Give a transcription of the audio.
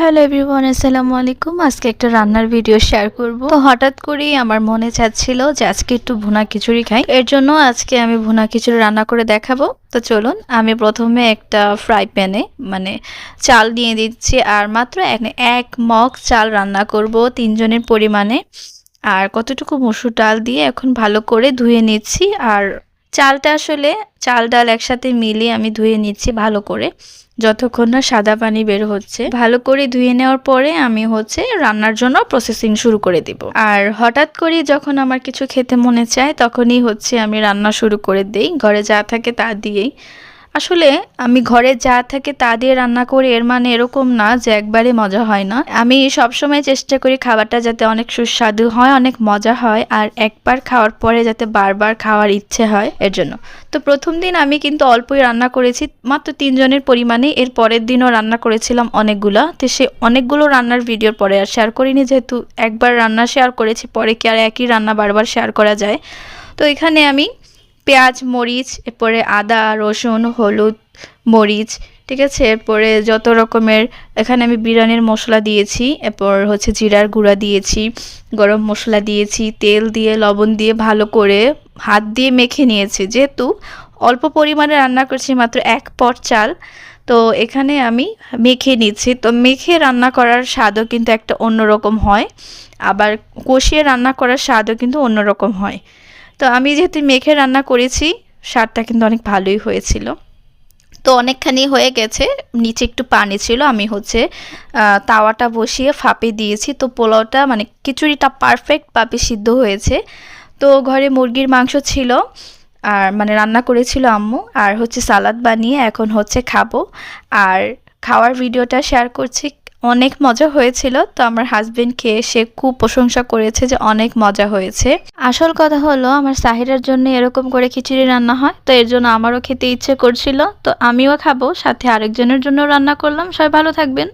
Hello everyone, আসসালামু আলাইকুম। আজকে একটা রান্নার ভিডিও শেয়ার করব। তো হঠাৎ করেই আমার মনে চাচ্ছিল যে আজকে একটু ভুনা খিচুড়ি খাই। এর জন্য আজকে আমি ভুনা খিচুড়ি রান্না করে দেখাবো। তো চলুন, আমি প্রথমে একটা ফ্রাই প্যানে মানে চাল নিয়ে দিচ্ছি আর মাত্র এক মগ চাল রান্না করব তিনজনের পরিমাণে। আর কতটুকু মসুর ডাল দিয়ে এখন ভালো করে ধুয়ে নিচ্ছি আর চালটা আসলে চাল, ডাল একসাথে মিলিয়ে আমি ধুয়ে নিচ্ছি ভালো করে। যতক্ষণ না সাদা পানি বের হচ্ছে। ভালো করে ধুয়ে নেওয়ার পরে আমি হচ্ছে রান্নার জন্য প্রসেসিং শুরু করে দিব। আর হঠাৎ করে যখন আমার কিছু খেতে মনে চায়, তখনই হচ্ছে আমি রান্না শুরু করে দেই। ঘরে যা থাকে তা দিয়েই। আসলে আমি ঘরে যা থাকে তা দিয়ে রান্না করি, এর মানে এরকম না যে একবারে মজা হয় না। আমি সবসময় চেষ্টা করি খাবারটা যাতে অনেক সুস্বাদু হয়, অনেক মজা হয়, আর একবার খাওয়ার পরে যাতে বারবার খাওয়ার ইচ্ছে হয় এর জন্য। তো প্রথম দিন আমি কিন্তু অল্পই রান্না করেছি, মাত্র তিনজনের পরিমাণে। এর পরের দিনও রান্না করেছিলাম অনেকগুলো। তো সে অনেকগুলো রান্নার ভিডিওর পরে আর শেয়ার করিনি, যেহেতু একবার রান্না শেয়ার করেছি, পরে কি আর একই রান্না বারবার শেয়ার করা যায়? তো এখানে আমি পেঁয়াজ, মরিচ, এরপরে আদা, রসুন, হলুদ, মরিচ, ঠিক আছে? এরপরে যত রকমের, এখানে আমি বিরিয়ানির মশলা দিয়েছি, এরপর হচ্ছে জিরার গুঁড়া দিয়েছি, গরম মশলা দিয়েছি, তেল দিয়ে, লবণ দিয়ে ভালো করে হাত দিয়ে মেখে নিয়েছি। যেহেতু অল্প পরিমাণে রান্না করছি, মাত্র এক পট চাল, তো এখানে আমি মেখে নিচ্ছি। তো মেখে রান্না করার স্বাদও কিন্তু একটা অন্যরকম হয়, আবার কষিয়ে রান্না করার স্বাদও কিন্তু অন্যরকম হয়। তো আমি যেহেতু মেখে রান্না করেছি, স্বাদটা কিন্তু অনেক ভালোই হয়েছিল। তো অনেকখানি হয়ে গেছে, নিচে একটু পানি ছিল, আমি হচ্ছে তাওয়াটা বসিয়ে ফাঁপে দিয়েছি। তো পোলাওটা মানে খিচুড়িটা পারফেক্টভাবে সিদ্ধ হয়েছে। তো ঘরে মুরগির মাংস ছিল, আর মানে রান্না করেছিল আম্মু, আর হচ্ছে সালাদ বানিয়ে এখন হচ্ছে খাব। আর খাওয়ার ভিডিওটা শেয়ার করছি অনেক মজা হয়েছিল, তো আমার হাজবেন্ড খেয়ে সে খুব প্রশংসা করেছে যে অনেক মজা হয়েছে। আসল কথা হলো, আমার সাহিরার জন্য এরকম করে খিচুড়ি রান্না হয়, তো এর জন্য আমারও খেতে ইচ্ছে করছিল, তো আমিও খাব, সাথে আরেকজনের জন্য রান্না করলাম। সবাই ভালো থাকবেন।